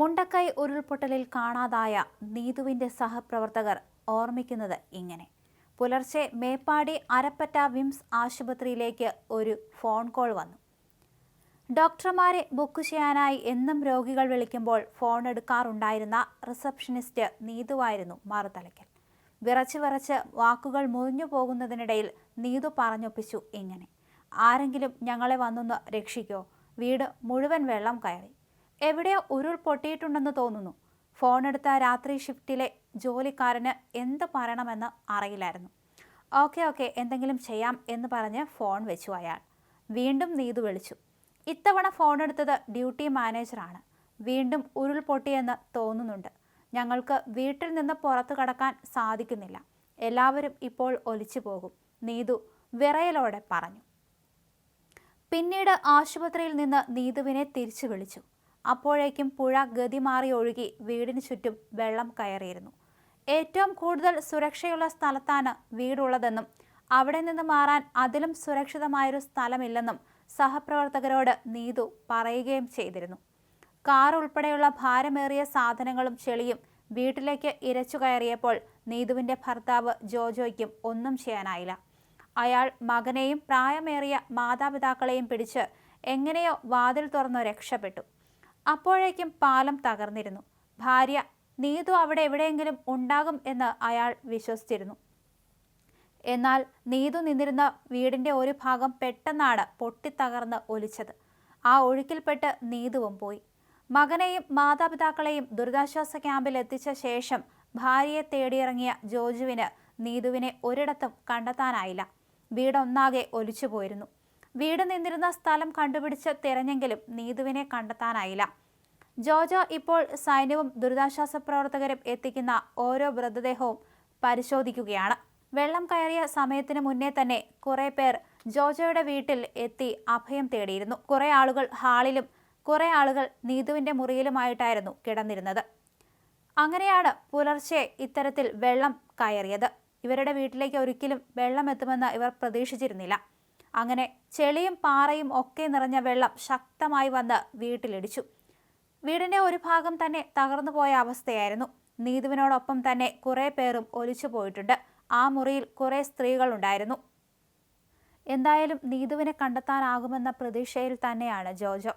മുണ്ടക്കൈ ഉരുൾപൊട്ടലിൽ കാണാതായ നീതുവിന്റെ സഹപ്രവർത്തകർ ഓർമ്മിക്കുന്നത് ഇങ്ങനെ. പുലർച്ചെ മേപ്പാടി അരപ്പറ്റ വിംസ് ആശുപത്രിയിലേക്ക് ഒരു ഫോൺ കോൾ വന്നു. ഡോക്ടർമാരെ ബുക്ക് ചെയ്യാനായി എന്നും രോഗികൾ വിളിക്കുമ്പോൾ ഫോൺ എടുക്കാറുണ്ടായിരുന്ന റിസപ്ഷനിസ്റ്റ് നീതുവായിരുന്നു മറുതലയ്ക്കൽ. വിറച്ച് വിറച്ച് വാക്കുകൾ മുറിഞ്ഞു പോകുന്നതിനിടയിൽ നീതു പറഞ്ഞൊപ്പിച്ചു ഇങ്ങനെ. ആരെങ്കിലും ഞങ്ങളെ വന്നൊന്ന് രക്ഷിക്കോ. വീട് മുഴുവൻ വെള്ളം കയറി. എവിടെയോ ഉരുൾ പൊട്ടിയിട്ടുണ്ടെന്ന് തോന്നുന്നു. എടുത്ത രാത്രി ഷിഫ്റ്റിലെ ജോലിക്കാരന് എന്ത് പറയണമെന്ന് അറിയില്ലായിരുന്നു. ഓക്കെ ഓക്കെ എന്തെങ്കിലും ചെയ്യാം എന്ന് പറഞ്ഞ് ഫോൺ വെച്ചു അയാൾ. വീണ്ടും നീതു വിളിച്ചു. ഇത്തവണ ഫോൺ എടുത്തത് ഡ്യൂട്ടി മാനേജറാണ്. വീണ്ടും ഉരുൾ പൊട്ടിയെന്ന് തോന്നുന്നുണ്ട്. ഞങ്ങൾക്ക് വീട്ടിൽ നിന്ന് പുറത്തു കടക്കാൻ സാധിക്കുന്നില്ല. എല്ലാവരും ഇപ്പോൾ ഒലിച്ചു പോകും നീതു വിറയലോടെ പറഞ്ഞു. പിന്നീട് ആശുപത്രിയിൽ നിന്ന് നീതുവിനെ തിരിച്ചു വിളിച്ചു. അപ്പോഴേക്കും പുഴ ഗതി മാറി ഒഴുകി വീടിന് ചുറ്റും വെള്ളം കയറിയിരുന്നു. ഏറ്റവും കൂടുതൽ സുരക്ഷയുള്ള സ്ഥലത്താണ് വീടുള്ളതെന്നും അവിടെ നിന്ന് മാറാൻ അതിലും സുരക്ഷിതമായൊരു സ്ഥലമില്ലെന്നും സഹപ്രവർത്തകരോട് നീതു പറയുകയും ചെയ്തിരുന്നു. കാർ ഉൾപ്പെടെയുള്ള ഭാരമേറിയ സാധനങ്ങളും ചെളിയും വീട്ടിലേക്ക് ഇരച്ചു കയറിയപ്പോൾ നീതുവിന്റെ ഭർത്താവ് ജോജോയ്ക്കും ഒന്നും ചെയ്യാനായില്ല. അയാൾ മകനെയും പ്രായമേറിയ മാതാപിതാക്കളെയും പിടിച്ച് എങ്ങനെയോ വാതിൽ തുറന്നു രക്ഷപ്പെട്ടു. അപ്പോഴേക്കും പാലം തകർന്നിരുന്നു. ഭാര്യ നീതു അവിടെ എവിടെയെങ്കിലും ഉണ്ടാകും എന്ന് അയാൾ വിശ്വസിച്ചിരുന്നു. എന്നാൽ നീതു നിന്നിരുന്ന വീടിന്റെ ഒരു ഭാഗം പെട്ടെന്നാണ് പൊട്ടിത്തകർന്ന് ഒലിച്ചത്. ആ ഒഴുക്കിൽപ്പെട്ട് നീതുവും പോയി. മകനെയും മാതാപിതാക്കളെയും ദുരിതാശ്വാസ ക്യാമ്പിൽ എത്തിച്ച ശേഷം ഭാര്യയെ തേടിയിറങ്ങിയ ജോജുവിന് നീതുവിനെ ഒരിടത്തും കണ്ടെത്താനായില്ല. വീടൊന്നാകെ ഒലിച്ചുപോയിരുന്നു. വീട് നിന്നിരുന്ന സ്ഥലം കണ്ടുപിടിച്ച് തിരഞ്ഞെങ്കിലും നീതുവിനെ കണ്ടെത്താനായില്ല. ജോജോ ഇപ്പോൾ സൈന്യവും ദുരിതാശ്വാസ പ്രവർത്തകരും എത്തിക്കുന്ന ഓരോ മൃതദേഹവും പരിശോധിക്കുകയാണ്. വെള്ളം കയറിയ സമയത്തിന് മുന്നേ തന്നെ കുറെ പേർ ജോജോയുടെ വീട്ടിൽ എത്തി അഭയം തേടിയിരുന്നു. കുറെ ആളുകൾ ഹാളിലും കുറെ ആളുകൾ നീതുവിന്റെ മുറിയിലുമായിട്ടായിരുന്നു കിടന്നിരുന്നത്. അങ്ങനെയാണ് പുലർച്ചെ ഇത്തരത്തിൽ വെള്ളം കയറിയത്. ഇവരുടെ വീട്ടിലേക്ക് ഒരിക്കലും വെള്ളം എത്തുമെന്ന് ഇവർ പ്രതീക്ഷിച്ചിരുന്നില്ല. അങ്ങനെ ചെളിയും പാറയും ഒക്കെ നിറഞ്ഞ വെള്ളം ശക്തമായി വന്ന് വീട്ടിലിടിച്ചു. വീടിന്റെ ഒരു ഭാഗം തന്നെ തകർന്നു പോയ അവസ്ഥയായിരുന്നു. നീതുവിനോടൊപ്പം തന്നെ കുറേ പേരും ഒലിച്ചു പോയിട്ടുണ്ട്. ആ മുറിയിൽ കുറേ സ്ത്രീകളുണ്ടായിരുന്നു. എന്തായാലും നീതുവിനെ കണ്ടെത്താനാകുമെന്ന പ്രതീക്ഷയിൽ തന്നെയാണ് ജോജോ.